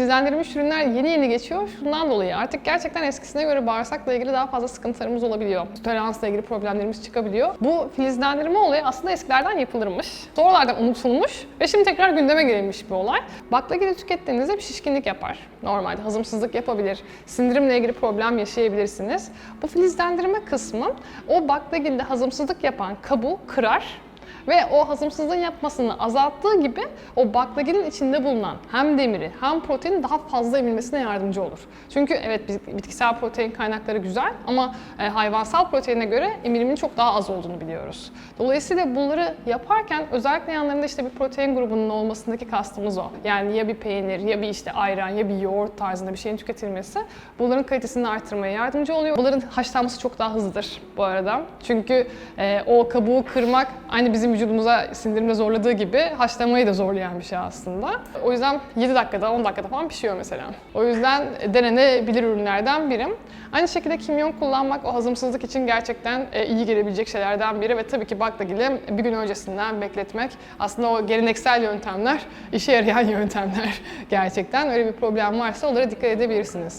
Filizlendirilmiş ürünler yeni yeni geçiyor. Şundan dolayı artık gerçekten eskisine göre bağırsakla ilgili daha fazla sıkıntılarımız olabiliyor. Toleransla ilgili problemlerimiz çıkabiliyor. Bu filizlendirme olayı aslında eskilerden yapılırmış. Sonralardan unutulmuş ve şimdi tekrar gündeme gelmiş bir olay. Baklagili tükettiğinizde bir şişkinlik yapar. Normalde hazımsızlık yapabilir. Sindirimle ilgili problem yaşayabilirsiniz. Bu filizlendirme kısmı o baklagilde hazımsızlık yapan kabuğu kırar ve o hazımsızlığın yapmasını azalttığı gibi o baklagilin içinde bulunan hem demiri hem proteini daha fazla emilmesine yardımcı olur. Çünkü evet bitkisel protein kaynakları güzel ama e, hayvansal proteine göre emilimin çok daha az olduğunu biliyoruz. Dolayısıyla bunları yaparken özellikle yanlarında işte bir protein grubunun olmasındaki kastımız o. Yani ya bir peynir ya bir işte ayran ya bir yoğurt tarzında bir şeyin tüketilmesi bunların kalitesini artırmaya yardımcı oluyor. Bunların haşlanması çok daha hızlıdır bu arada. Çünkü e, o kabuğu kırmak aynı bizim vücudumuza sindirimde zorladığı gibi haşlamayı da zorlayan bir şey aslında. O yüzden 7 dakikada 10 dakikada falan pişiyor mesela. O yüzden denenebilir ürünlerden biri. Aynı şekilde kimyon kullanmak o hazımsızlık için gerçekten e, iyi gelebilecek şeylerden biri ve tabii ki baklagili bir gün öncesinden bekletmek aslında o geleneksel yöntemler işe yarayan yöntemler gerçekten. Öyle bir problem varsa onlara dikkat edebilirsiniz.